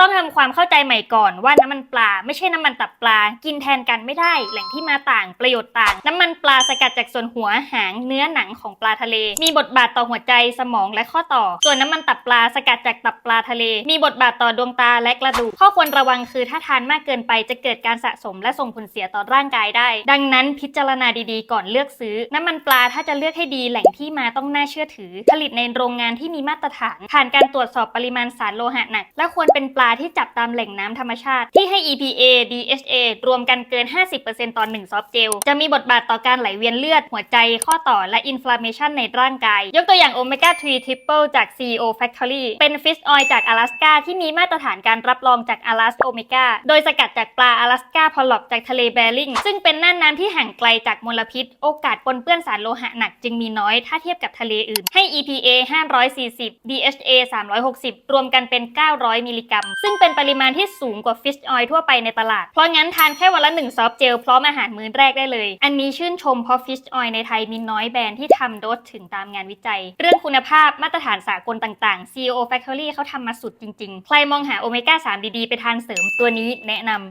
ต้องทำความเข้าใจใหม่ก่อนว่าน้ำมันปลาไม่ใช่น้ำมันตับปลา กินแทนกันไม่ได้ แหล่งที่มาต่างประโยชน์ต่าง น้ำมันปลาสกัดจากส่วนหัวหางเนื้อหนังของปลาทะเล มีบทบาทต่อหัวใจสมองและข้อต่อ ส่วนน้ำมันตับปลาสกัดจากตับปลาทะเล มีบทบาทต่อดวงตาและกระดูก ข้อควรระวังคือถ้าทานมากเกินไปจะเกิดการสะสมและส่งผลเสียต่อร่างกายได้ ดังนั้นพิจารณาดีๆ ก่อนเลือกซื้อ น้ำมันปลาถ้าจะเลือกให้ดีแหล่งที่มาต้องน่าเชื่อถือ ผลิตในโรงงานที่มีมาตรฐาน ผ่านการตรวจสอบปริมาณสารโลหะหนัก และควรเป็นปลที่จับตามแหล่งน้ำธรรมชาติ ที่ให้ EPA DHA รวมกันเกิน 50%ต่อ1ซอฟต์เจล จะมีบทบาทต่อการไหลเวียนเลือด หัวใจ ข้อต่อ และอินฟลามเมชันในร่างกาย ยกตัวอย่างโอเมก้า3 Triple จาก CEO Factory เป็นฟิชออยล์จาก阿拉斯กาที่มีมาตรฐานการรับรองจาก a l a s โอเมก้าโดยสกัดจากปลา阿拉斯กาพอลล็อกจากทะเลแบริ่ง ซึ่งเป็นน่านน้ำที่ห่างไกลจากมลพิษ โอกาสปนเปื้อนสารโลหะหนักจึงมีน้อยถ้าเทียบกับทะเลอื่น ให้ EPA 540 DHA 360 รวมกันเป็น 900 มิลลิกรัม ซึ่งเป็นปริมาณที่สูงกว่าฟิชออยล์ทั่วไปในตลาด เพราะงั้นทานแค่วันละ1ซอฟต์เจลพร้อมอาหารมื้อแรกได้เลย อันนี้ชื่นชมเพราะฟิชออยล์ในไทยมีน้อยแบรนด์ที่ทำโดสถึงตามงานวิจัย เรื่องคุณภาพมาตรฐานสากลต่างๆ CEO Factory เขาทำมาสุดจริง ๆ ใครมองหาโอเมก้า3ดีๆ ไปทานเสริมตัวนี้แนะนำ